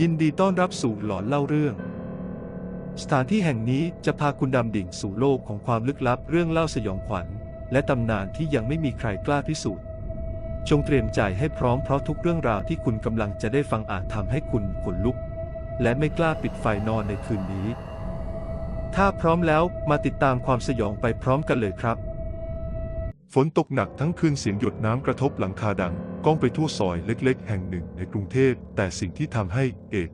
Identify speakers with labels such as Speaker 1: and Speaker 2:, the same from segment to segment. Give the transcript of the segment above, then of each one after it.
Speaker 1: ยินดีต้อนรับสู่หลอนเล่าเรื่อง สถานที่แห่งนี้จะพาคุณดำดิ่งสู่โลกของความลึกลับเรื่องเล่าสยองขวัญ และตำนานที่ยังไม่มีใครกล้าพิสูจน์ จงเตรียมใจให้พร้อมเพราะทุกเรื่องราวที่คุณกำลังจะได้ฟังอาจทำให้คุณขนลุก และไม่กล้าปิดไฟนอนในคืนนี้ ถ้าพร้อมแล้วมาติดตามความสยองไปพร้อมกันเลยครับ
Speaker 2: ฝนตกหนักทั้งคืนเสียงหยดน้ำกระทบหลังคาดัง ก้องไปทั่วซอยเล็ก ๆ แห่งหนึ่งในกรุงเทพ แต่สิ่งที่ทำให้เอก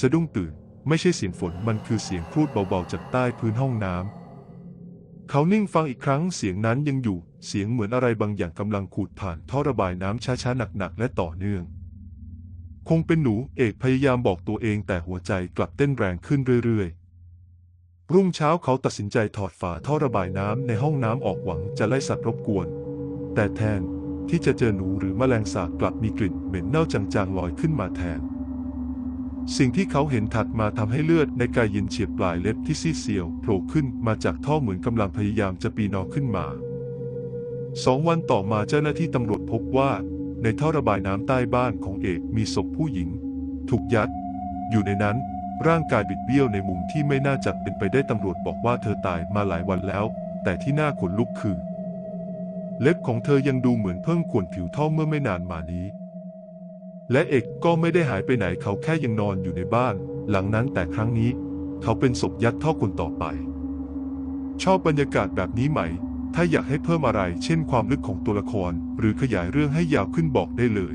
Speaker 2: สะดุ้งตื่น ไม่ใช่เสียงฝนมันคือเสียงครูดเบาๆจากใต้พื้นห้องน้ำเขานิ่งฟังอีกครั้งเสียงนั้นยังอยู่ เสียงเหมือนอะไรบางอย่างกำลังขูดผ่านท่อระบายน้ำช้าๆหนักๆและต่อเนื่อง คงเป็นหนูเอกพยายามบอกตัวเองแต่หัวใจกลับเต้นแรงขึ้นเรื่อยๆรุ่งเช้าเขาตัดสินใจถอดฝาท่อระบายน้ำในห้องน้ำออกหวังจะไล่สัตว์รบกวน แต่แทน ที่จะเจอหนูหรือแมลงสาบกลับมีกลิ่นเหม็นเน่าจางๆลอยขึ้นมาแทน สิ่งที่เขาเห็นถัดมาทำให้เลือดในกายเย็นเฉียบปลายเล็บที่ซีดเซียวโผล่ขึ้นมาจากท่อเหมือนกำลังพยายามจะปีนออกขึ้นมาสองวันต่อมาเจ้าหน้าที่ตำรวจพบว่า ในท่อระบายน้ำใต้บ้านของเอกมีศพผู้หญิง ถูกยัด อยู่ในนั้นร่างกายบิดเบี้ยวในมุมที่ไม่น่าจะเป็นไปได้ตำรวจบอกว่าเธอตายมาหลายวันแล้ว แต่ที่น่าขนลุกคือ เล็บของเธอยังดูเหมือนเพิ่งขวนผิวท่อเมื่อไม่นานมานี้ และเอกก็ไม่ได้หายไปไหนเขาแค่ยังนอนอยู่ในบ้าน หลังนั้นแต่ครั้งนี้ เขาเป็นศพยัดท่อคนต่อไป ชอบบรรยากาศแบบนี้ไหม ถ้าอยากให้เพิ่มอะไร เช่นความลึกของตัวละคร หรือขยายเรื่องให้ยาวขึ้นบอกได้เลย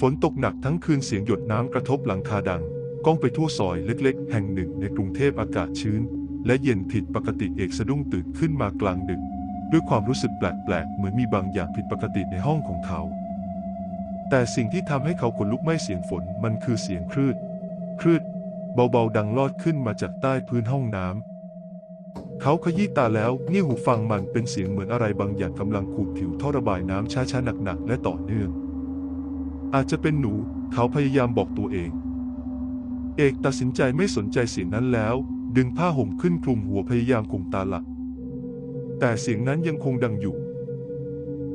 Speaker 2: ฝนตกหนักทั้งคืนเสียงหยดน้ำกระทบหลังคาดังก้องไปทั่วซอยเล็กๆ แห่งหนึ่งในกรุงเทพอากาศชื้น และเย็นผิดปกติเอกสะดุ้งตื่นขึ้นมากลางดึก ด้วยความรู้สึกแปลกๆ เหมือนมีบางอย่างผิดปกติในห้องของเขา แต่สิ่งที่ทำให้เขาขนลุกไม่เสียงฝนมันคือเสียงคลืดคลืดเบาๆ ดังลอดขึ้นมาจากใต้พื้นห้องน้ำ เขาขยี้ตาแล้วเงี่ยหูฟังมันเป็นเสียงเหมือนอะไรบางอย่างกำลังขูดผิวท่อระบายน้ำช้าๆหนักๆ และต่อเนื่อง อาจจะเป็นหนู เขาพยายามบอกตัวเอง เอกตัดสินใจไม่สนใจเสียงนั้นแล้ว ดึงผ้าห่มขึ้นคลุมหัวพยายามข่มตาหลับ แต่เสียงนั้นยังคงดังอยู่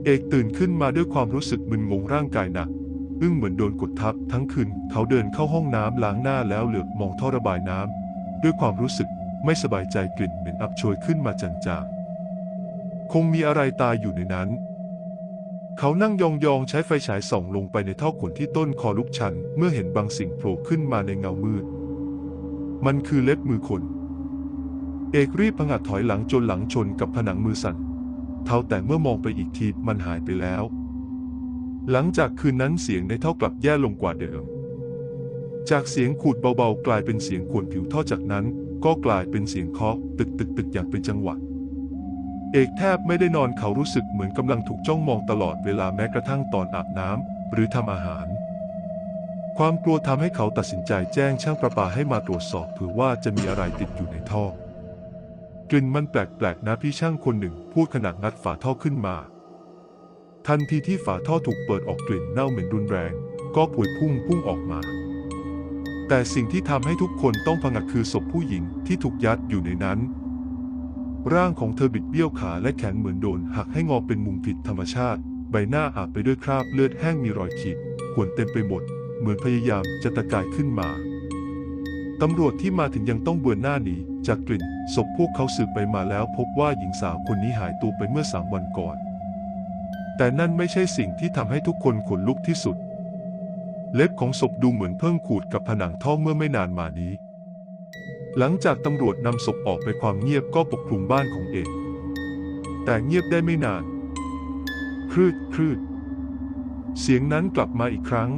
Speaker 2: เอกตื่นขึ้นมาด้วยความรู้สึกมึนงงร่างกายหนักอึ้งเหมือนโดนกดทับทั้งคืนเขาเดินเข้าห้องน้ำล้างหน้าแล้วเหลือบมองท่อระบายน้ำด้วยความรู้สึกไม่สบายใจกลิ่นเหม็นอับโชยขึ้นมาจางๆ คงมีอะไรตายอยู่ในนั้น เขานั่งยองๆใช้ไฟฉายส่องลงไปในท่อขนที่ต้นคอลุกชัน เมื่อเห็นบางสิ่งโผล่ขึ้นมาในเงามืด มันคือเล็บมือคน เอกรีบผงัดถอยหลังจนหลังชนกับผนังมือสั่น เท่าแต่เมื่อมองไปอีกทีมันหายไปแล้ว หลังจากคืนนั้นเสียงในท่อกลับแย่ลงกว่าเดิม จากเสียงขูดเบาๆ กลายเป็นเสียงขวนผิวท่อจากนั้น ก็กลายเป็นเสียงเคาะตึกตึกตึกอย่างเป็นจังหวะ เอกแทบไม่ได้นอนเขารู้สึกเหมือนกำลังถูกจ้องมองตลอดเวลาแม้กระทั่งตอนอาบน้ำหรือทำอาหารความกลัวทำให้เขาตัดสินใจแจ้งช่างประปาให้มาตรวจสอบเผื่อว่าจะมีอะไรติดอยู่ในท่อ กลิ่นมันแปลกๆนะพี่ช่างคนหนึ่งพูดขณะงัดฝาท่อขึ้นมา ทันทีที่ฝาท่อถูกเปิดออกกลิ่นเน่าเหม็นรุนแรง ก็พวยพุ่งพุ่งออกมา แต่สิ่งที่ทำให้ทุกคนต้องผงักคือศพผู้หญิงที่ถูกยัดอยู่ในนั้น ร่างของเธอบิดเบี้ยวขาและแขนเหมือนโดนหักให้งอเป็นมุมผิดธรรมชาติ ใบหน้าอาบไปด้วยคราบเลือดแห้งมีรอยขีดข่วนเต็มไปหมด เหมือนพยายามจะตะกายขึ้นมา ตำรวจที่มาถึงยังต้องเบือนหน้าหนีจากกลิ่นศพพวกเขาสืบไปมาแล้วพบว่าหญิงสาวคนนี้หายตัวไปเมื่อสามวันก่อน แต่นั่นไม่ใช่สิ่งที่ทำให้ทุกคนขนลุกที่สุด เล็บของศพดูเหมือนเพิ่งขูดกับผนังท่อเมื่อไม่นานมานี้ หลังจากตำรวจนำศพออกไปความเงียบก็ปกคลุมบ้านของเอกแต่เงียบได้ไม่นานคลืดคลืดเสียงนั้นกลับมาอีกครั้ง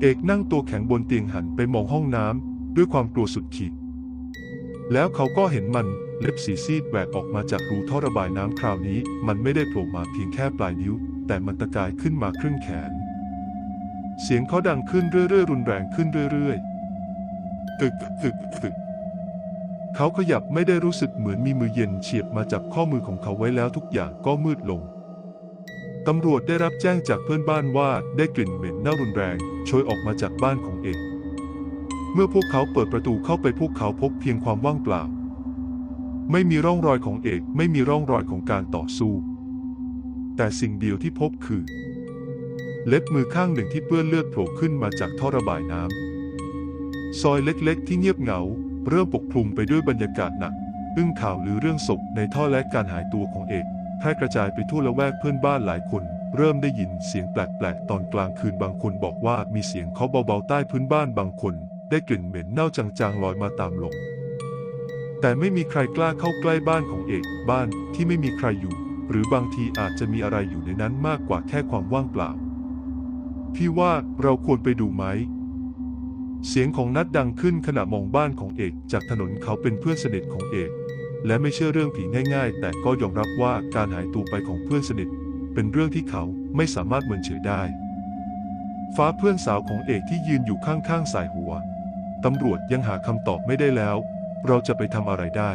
Speaker 2: เอกนั่งตัวแข็งบนเตียงหันไปมองห้องน้ำ ด้วยความกลัวสุดขีด แล้วเขาก็เห็นมันเล็บสีซีดแหวกออกมาจากรูท่อระบายน้ำคราวนี้ มันไม่ได้โผล่มาเพียงแค่ปลายนิ้ว แต่มันตะกายขึ้นมาครึ่งแขน เสียงเขาดังขึ้นเรื่อยๆรุนแรงขึ้นเรื่อยๆตึกตึกตึกเขาขยับไม่ได้รู้สึกเหมือนมีมือเย็นเฉียบมาจับข้อมือของเขาไว้แล้วทุกอย่างก็มืดลงตำรวจได้รับแจ้งจากเพื่อนบ้านว่าได้กลิ่นเหม็นเน่ารุนแรงโชยออกมาจากบ้านของเอก เมื่อพวกเขาเปิดประตูเข้าไปพวกเขาพบเพียงความว่างเปล่า ไม่มีร่องรอยของเอกไม่มีร่องรอยของการต่อสู้ แต่สิ่งเดียวที่พบคือ เล็บมือข้างหนึ่งที่เปื้อนเลือดโผล่ขึ้นมาจากท่อระบายน้ำซอยเล็กๆ ที่เงียบเหงา เริ่มปกคลุมไปด้วยบรรยากาศหนักอึ้งข่าวหรือเรื่องศพในท่อและการหายตัวของเอกแพร่กระจายไปทั่วละแวกเพื่อนบ้านหลายคน เริ่มได้ยินเสียงแปลกๆ ตอนกลางคืนบางคนบอกว่ามีเสียงเคาะเบาๆ ใต้พื้นบ้านบางคน ได้กลิ่นเหม็นเน่าจางๆลอยมาตามลม แต่ไม่มีใครกล้าเข้าใกล้บ้านของเอกบ้านที่ไม่มีใครอยู่ หรือบางทีอาจจะมีอะไรอยู่ในนั้นมากกว่าแค่ความว่างเปล่า พี่ว่าเราควรไปดูไหม เสียงของนัดดังขึ้นขณะมองบ้านของเอก จากถนนเขาเป็นเพื่อนสนิทของเอก และไม่เชื่อเรื่องผีง่ายๆ แต่ก็ยอมรับว่าการหายตัวไปของเพื่อนสนิท เป็นเรื่องที่เขาไม่สามารถเมินเฉยได้ฟ้าเพื่อนสาวของเอกที่ยืนอยู่ข้างๆสายหัว ตำรวจยังหาคำตอบไม่ได้แล้ว เราจะไปทำอะไรได้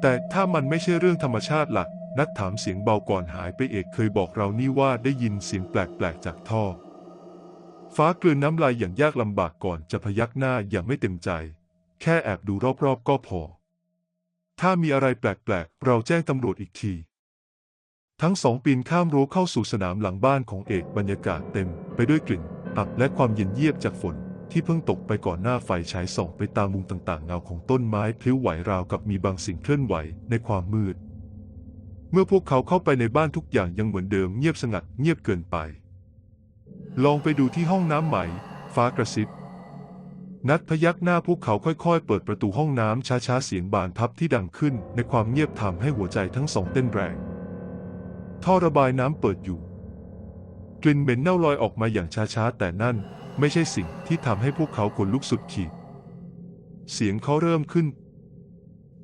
Speaker 2: แต่ถ้ามันไม่ใช่เรื่องธรรมชาติล่ะ นัดถามเสียงเบาก่อนหายไปเอกเคยบอกเรานี่ว่าได้ยินเสียงแปลกๆจากท่อ ฟ้ากลืนน้ำลายอย่างยากลำบากก่อนจะพยักหน้าอย่างไม่เต็มใจ แค่แอบดูรอบๆก็พอ ถ้ามีอะไรแปลกๆ เราแจ้งตำรวจอีกทีทั้งสองปีนข้ามรั้วเข้าสู่สนามหลังบ้านของเอกบรรยากาศเต็ม ไปด้วยกลิ่นอับและความเย็นเยียบจากฝน ที่เพิ่งตกไปก่อนหน้าไฟฉายส่องไปตามมุมต่างๆ เงาของต้นไม้พลิ้วไหวราวกับมีบางสิ่งเคลื่อนไหวในความมืด เมื่อพวกเขาเข้าไปในบ้านทุกอย่างยังเหมือนเดิมเงียบสงัดเงียบเกินไป ลองไปดูที่ห้องน้ำใหม่ ฟ้ากระซิบนัดพยักหน้าพวกเขาค่อยๆ เปิดประตูห้องน้ำช้าๆ เสียงบานพับที่ดังขึ้น ในความเงียบทำให้หัวใจทั้งสองเต้นแรง ท่อระบายน้ำเปิดอยู่ กลิ่นเหม็นเน่าลอยออกมาอย่างช้าๆ แต่นั่นไม่ใช่สิ่งที่ทำให้พวกเขาขนลุกสุดขีด เสียงเขาเริ่มขึ้น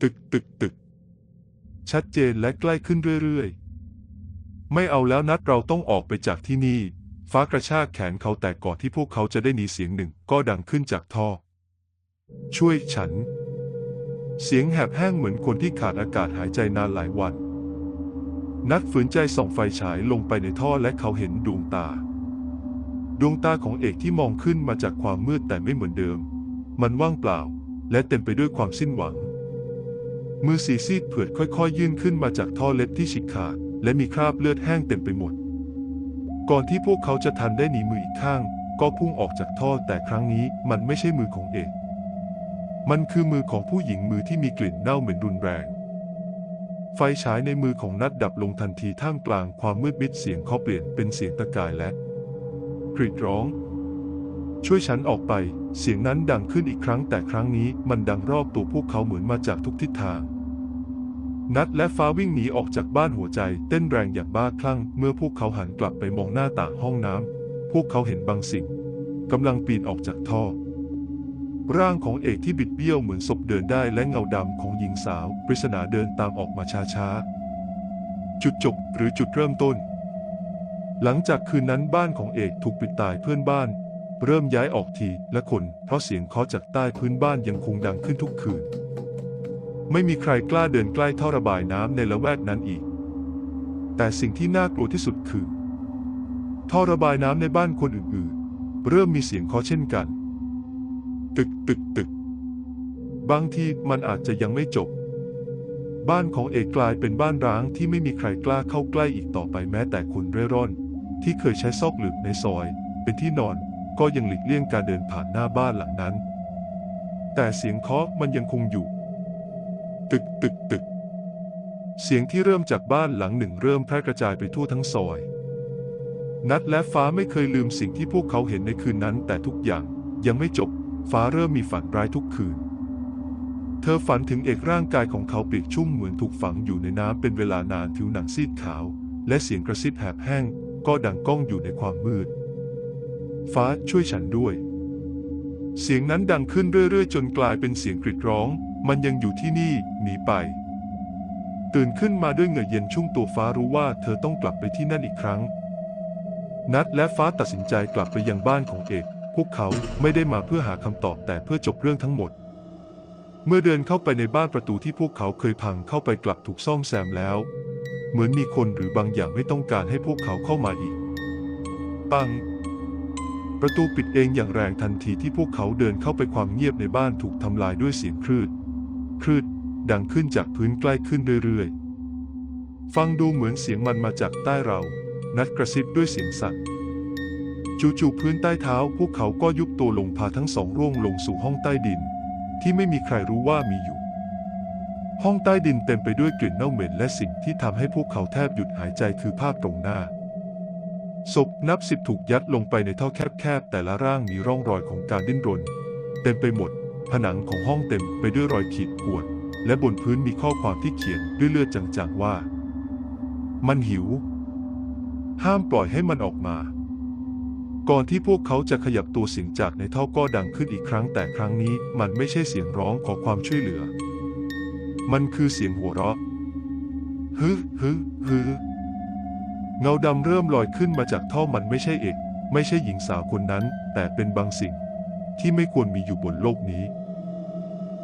Speaker 2: ตึกตึกตึก ชัดเจนและใกล้ขึ้นเรื่อยๆ ไม่เอาแล้วนัดเราต้องออกไปจากที่นี่ ฟ้ากระชากแขนเขาแต่ก่อนที่พวกเขาจะได้หนีเสียงหนึ่งก็ดังขึ้นจากท่อ ช่วยฉัน เสียงแหบแห้งเหมือนคนที่ขาดอากาศหายใจนานหลายวัน นัดฝืนใจส่องไฟฉายลงไปในท่อและเขาเห็นดวงตา ดวงตาของเอกที่มองขึ้นมาจากความมืดแต่ไม่เหมือนเดิม มันว่างเปล่า และเต็มไปด้วยความสิ้นหวัง มือสีซีดเผือดค่อยๆ ยื่นขึ้นมาจากท่อเล็บที่ฉีกขาด และมีคราบเลือดแห้งเต็มไปหมด ก่อนที่พวกเขาจะทันได้หนีมืออีกข้าง ก็พุ่งออกจากท่อแต่ครั้งนี้มันไม่ใช่มือของเอกมันคือมือของผู้หญิงมือที่มีกลิ่นเน่าเหม็นรุนแรง ไฟฉายในมือของนัดดับลงทันทีท่ามกลางความมืดมิดเสียงเขาเปลี่ยนเป็นเสียงตะกายและ กรีดร้อง ช่วยฉันออกไป เสียงนั้นดังขึ้นอีกครั้งแต่ครั้งนี้มันดังรอบตัวพวกเขาเหมือนมาจากทุกทิศทาง นัดและฟ้าวิ่งหนีออกจากบ้านหัวใจ เต้นแรงอย่างบ้าคลั่ง เมื่อพวกเขาหันกลับไปมองหน้าต่างห้องน้ำพวกเขาเห็นบางสิ่งกำลังปีนออกจากท่อร่างของเอกที่บิดเบี้ยวเหมือนศพเดินได้และเงาดำของหญิงสาว ปริศนาเดินตามออกมาช้าๆ จุดจบหรือจุดเริ่มต้น หลังจากคืนนั้นบ้านของเอกถูกปิดตายเพื่อนบ้าน เริ่มย้ายออกทีละคน เพราะเสียงเคาะจากใต้พื้นบ้านยังคงดังขึ้นทุกคืน ไม่มีใครกล้าเดินใกล้ท่อระบายน้ำในละแวกนั้นอีก แต่สิ่งที่น่ากลัวที่สุดคือ ท่อระบายน้ำในบ้านคนอื่นๆ เริ่มมีเสียงเคาะเช่นกัน ตึกตึกตึก บางทีมันอาจจะยังไม่จบบ้านของเอกกลายเป็นบ้านร้างที่ไม่มีใครกล้าเข้าใกล้อีกต่อไปแม้แต่คนเร่ร่อน ที่เคยใช้ซอกหลืบในซอย เป็นที่นอนก็ยังหลีกเลี่ยงการเดินผ่านหน้าบ้านหลังนั้น แต่เสียงเคาะมันยังคงอยู่ ตึกตึกตึก เสียงที่เริ่มจากบ้านหลังหนึ่งเริ่มแพร่กระจายไปทั่วทั้งซอย นัดและฟ้าไม่เคยลืมสิ่งที่พวกเขาเห็นในคืนนั้น แต่ทุกอย่างยังไม่จบ ฟ้าเริ่มมีฝันร้ายทุกคืน เธอฝันถึงเอกร่างกายของเขาเปียกชุ่มเหมือนถูกฝังอยู่ในน้ำเป็นเวลานานผิวหนังซีดขาว และเสียงกระซิบแหบแห้ง ก็ดังก้องอยู่ในความมืด ฟ้าช่วยฉันด้วย เสียงนั้นดังขึ้นเรื่อยๆ จนกลายเป็นเสียงกรีดร้อง มันยังอยู่ที่นี่หนีไป ตื่นขึ้นมาด้วยเหงื่อเย็นชุ่มตัวฟ้ารู้ว่าเธอต้องกลับไปที่นั่นอีกครั้ง นัดและฟ้าตัดสินใจกลับไปยังบ้านของเอก พวกเขาไม่ได้มาเพื่อหาคำตอบแต่เพื่อจบเรื่องทั้งหมด เมื่อเดินเข้าไปในบ้านประตูที่พวกเขาเคยพังเข้าไปกลับถูกซ่อมแซมแล้ว เหมือนมีคนหรือบางอย่างไม่ต้องการให้พวกเขาเข้ามาอีก ปัง ประตูปิดเองอย่างแรงทันทีที่พวกเขาเดินเข้าไปความเงียบในบ้านถูกทำลายด้วยเสียงคลืด คลืด ดังขึ้นจากพื้นใกล้ขึ้นเรื่อยๆ ฟังดูเหมือนเสียงมันมาจากใต้เรา นัดกระซิบด้วยเสียงสั่นจู่ๆพื้นใต้เท้า พวกเขาก็ยุบตัวลงพาทั้งสองร่วงลงสู่ห้องใต้ดิน ที่ไม่มีใครรู้ว่ามีอยู่ ห้องใต้ดินเต็มไปด้วยกลิ่นเน่าเหม็นและสิ่งที่ทำให้พวกเขาแทบหยุดหายใจคือภาพตรงหน้า ศพนับสิบถูกยัดลงไปในท่อแคบๆ แต่ละร่างมีร่องรอยของการดิ้นรน เต็มไปหมด ผนังของห้องเต็มไปด้วยรอยขีดข่วน และบนพื้นมีข้อความที่เขียนด้วยเลือดจางๆว่า มันหิว ห้ามปล่อยให้มันออกมา ก่อนที่พวกเขาจะขยับตัวเสียงจากในท่อก็ดังขึ้นอีกครั้งแต่ครั้งนี้มันไม่ใช่เสียงร้องขอความช่วยเหลือ มันคือเสียงหัวเราะฮึฮึฮึเงาดำเริ่มลอยขึ้นมาจากท่อมันไม่ใช่เอก ไม่ใช่หญิงสาวคนนั้น แต่เป็นบางสิ่ง ที่ไม่ควรมีอยู่บนโลกนี้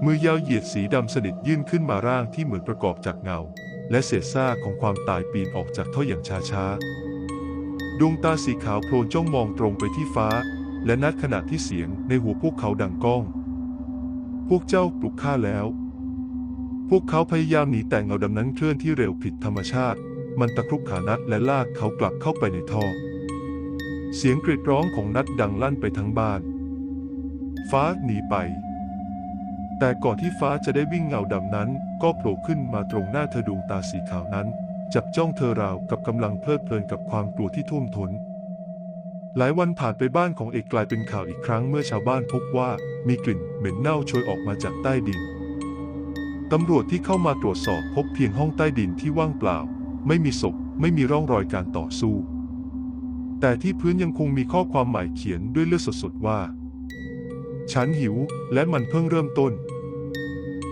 Speaker 2: มือยาวเหยียดสีดำสนิทยื่นขึ้นมาร่างที่เหมือนประกอบจากเงา และเศษซากของความตายปีนออกจากท่ออย่างช้าๆ ดวงตาสีขาวโพลนจ้องมองตรงไปที่ฟ้า และนัดขณะที่เสียงในหัวพวกเขาดังก้อง พวกเจ้าปลุกข้าแล้ว วกเขาพยายามหนีแต่เงาดำนั้นเคลื่อนที่เร็วผิดธรรมชาติ มันตะครุบขานัดและลากเขากลับเข้าไปในท่อ เสียงกรีดร้องของนัดดังลั่นไปทั้งบ้าน ฟ้าหนีไป แต่ก่อนที่ฟ้าจะได้วิ่งเงาดำนั้น ก็โผล่ขึ้นมาตรงหน้าเธอดวงตาสีขาวนั้น จับจ้องเธอราวกับกำลังเพลิดเพลินกับความกลัวที่ท่วมท้นหลายวันผ่านไปบ้านของเอกกลายเป็นข่าวอีกครั้งเมื่อชาวบ้านพบว่ามีกลิ่นเหม็นเน่าโชยออกมาจากใต้ดิน ตำรวจที่เข้ามาตรวจสอบพบเพียงห้องใต้ดินที่ว่างเปล่า ไม่มีศพ ไม่มีร่องรอยการต่อสู้ แต่ที่พื้นยังคงมีข้อความหมายเขียนด้วยเลือดสดๆว่า ฉันหิว และมันเพิ่งเริ่มต้น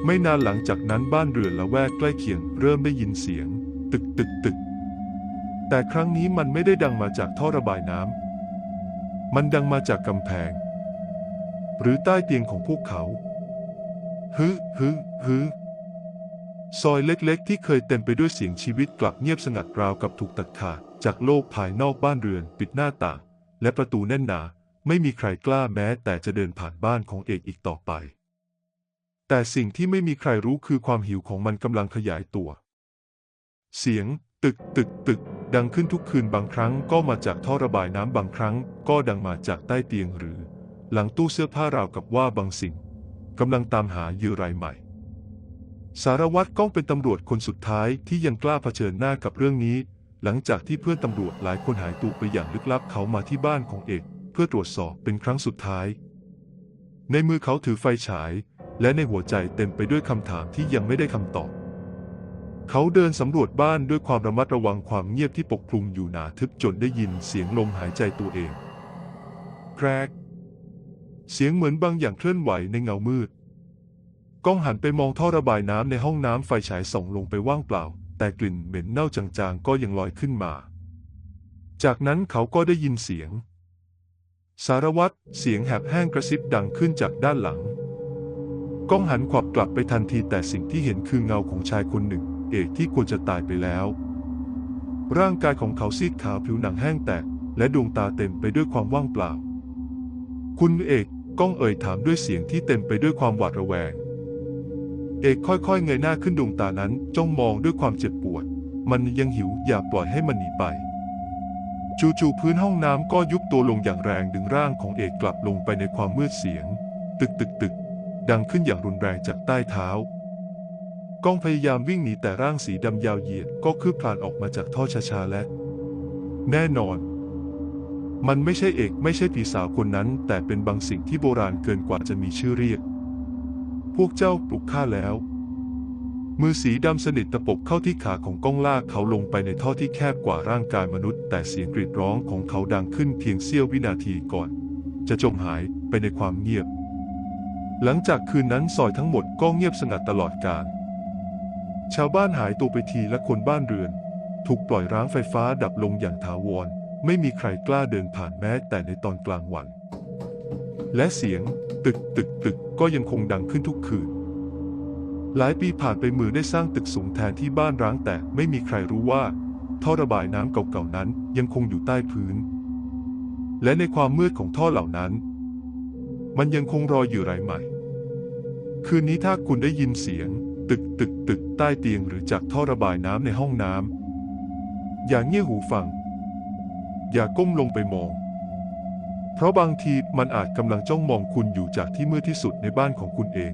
Speaker 2: ไม่นานหลังจากนั้นบ้านเรือนละแวกใกล้เคียงเริ่มได้ยินเสียง ตึกตึกตึก แต่ครั้งนี้มันไม่ได้ดังมาจากท่อระบายน้ำมันดังมาจากกำแพง หรือใต้เตียงของพวกเขาฮึฮึฮึ ซอยเล็กๆ ที่เคยเต็มไปด้วยเสียงชีวิตกลับเงียบสงัดราวกับถูกตัดขาดจากโลกภายนอกบ้านเรือนปิดหน้าต่างและประตูแน่นหนา ไม่มีใครกล้าแม้แต่จะเดินผ่านบ้านของเอกอีกต่อไป แต่สิ่งที่ไม่มีใครรู้คือความหิวของมันกำลังขยายตัว เสียง ตึกตึกตึก ดังขึ้นทุกคืนบางครั้งก็มาจากท่อระบายน้ำบางครั้ง ก็ดังมาจากใต้เตียงหรือ หลังตู้เสื้อผ้าราวกับว่าบางสิ่งกำลังตามหาเหยื่อรายใหม่ สารวัตรก้องเป็นตำรวจคนสุดท้ายที่ยังกล้าเผชิญหน้ากับเรื่องนี้ หลังจากที่เพื่อนตำรวจหลายคนหายตัวไปอย่างลึกลับเขามาที่บ้านของเอก เพื่อตรวจสอบเป็นครั้งสุดท้าย ในมือเขาถือไฟฉาย และในหัวใจเต็มไปด้วยคำถามที่ยังไม่ได้คำตอบ เขาเดินสำรวจบ้านด้วยความระมัดระวังความเงียบที่ปกคลุมอยู่หนาทึบจนได้ยินเสียงลมหายใจตัวเองแกรกเสียงเหมือนบางอย่างเคลื่อนไหวในเงามืด ก้องหันไปมองท่อระบายน้ำในห้องน้ำไฟฉายส่องลงไปว่างเปล่า แต่กลิ่นเหม็นเน่าจางๆก็ยังลอยขึ้นมา จากนั้นเขาก็ได้ยินเสียง สารวัตรเสียงแหบแห้งกระซิบดังขึ้นจากด้านหลัง ก้องหันขวับกลับไปทันทีแต่สิ่งที่เห็นคือเงาของชายคนหนึ่ง เอกที่ควรจะตายไปแล้ว ร่างกายของเขาซีดขาวผิวหนังแห้งแตก และดวงตาเต็มไปด้วยความว่างเปล่า คุณเอกก้องเอ่ยถามด้วยเสียงที่เต็มไปด้วยความหวาดระแวง เอกค่อยๆ เงยหน้าขึ้นดวงตานั้นจ้องมองด้วยความเจ็บปวด มันยังหิวอย่าปล่อยให้มันหนีไป จู่ๆพื้นห้องน้ำก็ยุบตัวลงอย่างแรงดึงร่างของเอกกลับลงไปในความมืดเสียง ตึกตึกตึกดังขึ้นอย่างรุนแรงจากใต้เท้าก้องพยายามวิ่งหนีแต่ร่างสีดำยาวเหยียดก็คืบคลานออกมาจากท่อช้าๆและ แน่นอน มันไม่ใช่เอกไม่ใช่ผีสาวคนนั้น แต่เป็นบางสิ่งที่โบราณเกินกว่าจะมีชื่อเรียก วกเจ้าปลุกข้าแล้ว มือสีดำสนิทตะปบเข้าที่ขาของก้องลากเขาลงไปในท่อที่แคบกว่าร่างกายมนุษย์ แต่เสียงกรีดร้องของเขาดังขึ้นเพียงเสี้ยววินาทีก่อน จะจมหายไปในความเงียบ หลังจากคืนนั้นซอยทั้งหมดก็เงียบสงัดตลอดกาลชาวบ้านหายตัวไปทีและคนบ้านเรือน ถูกปล่อยร้างไฟฟ้าดับลงอย่างถาวร ไม่มีใครกล้าเดินผ่านแม้แต่ในตอนกลางวัน และเสียง ตึกตึกตึกก็ยังคงดังขึ้นทุกคืน หลายปีผ่านไปมือได้สร้างตึกสูงแทนที่บ้านร้างแต่ไม่มีใครรู้ว่า ท่อระบายน้ำเก่าๆนั้นยังคงอยู่ใต้พื้น และในความมืดของท่อเหล่านั้น มันยังคงรออยู่รายใหม่ คืนนี้ถ้าคุณได้ยินเสียง ตึกตึกตึกใต้เตียงหรือจากท่อระบายน้ำในห้องน้ำอย่าเงี่ยหูฟัง อย่าก้มลงไปมอง เพราะบางทีมันอาจกำลังจ้องมองคุณอยู่จากที่มืดที่สุดในบ้านของคุณเอง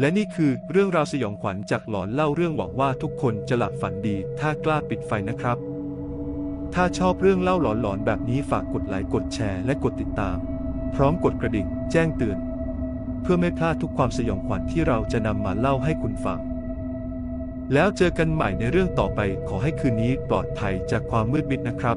Speaker 1: และนี่คือเรื่องราวสยองขวัญจากหลอนเล่าเรื่องหวังว่าทุกคนจะหลับฝันดี ถ้ากล้าปิดไฟนะครับ ถ้าชอบเรื่องเล่าหลอนๆแบบนี้ฝากกดไลค์กดแชร์และกดติดตาม พร้อมกดกระดิ่ง แจ้งเตือน เพื่อไม่พลาดทุกความสยองขวัญที่เราจะนำมาเล่าให้คุณฟังแล้วเจอกันใหม่ในเรื่องต่อไปขอให้คืนนี้ปลอดภัยจากความมืดมิดนะครับ